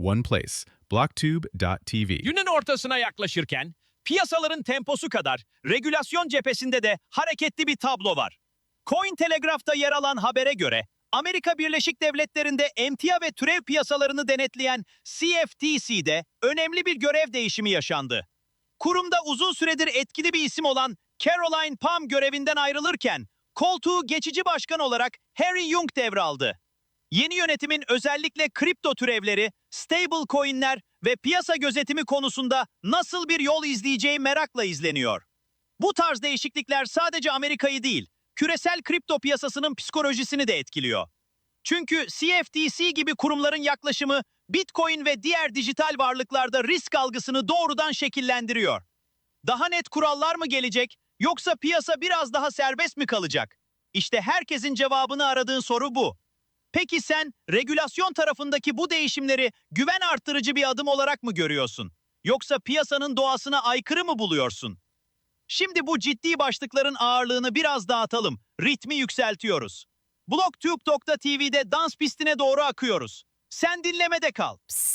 one place. blocktube.tv. Günün ortasına yaklaşırken piyasaların temposu kadar regülasyon cephesinde de hareketli bir tablo var. Cointelegraph'ta yer alan habere göre Amerika Birleşik Devletleri'nde emtia ve türev piyasalarını denetleyen CFTC'de önemli bir görev değişimi yaşandı. Kurumda uzun süredir etkili bir isim olan Caroline Palm görevinden ayrılırken koltuğu geçici başkan olarak Harry Young devraldı. Yeni yönetimin özellikle kripto türevleri, stable coinler ve piyasa gözetimi konusunda nasıl bir yol izleyeceği merakla izleniyor. Bu tarz değişiklikler sadece Amerika'yı değil, küresel kripto piyasasının psikolojisini de etkiliyor. Çünkü CFTC gibi kurumların yaklaşımı Bitcoin ve diğer dijital varlıklarda risk algısını doğrudan şekillendiriyor. Daha net kurallar mı gelecek yoksa piyasa biraz daha serbest mi kalacak? İşte herkesin cevabını aradığın soru bu. Peki sen regülasyon tarafındaki bu değişimleri güven arttırıcı bir adım olarak mı görüyorsun? Yoksa piyasanın doğasına aykırı mı buluyorsun? Şimdi bu ciddi başlıkların ağırlığını biraz dağıtalım. Ritmi yükseltiyoruz. Blogtube.tv'de dans pistine doğru akıyoruz. Sen dinlemede kal. Psst.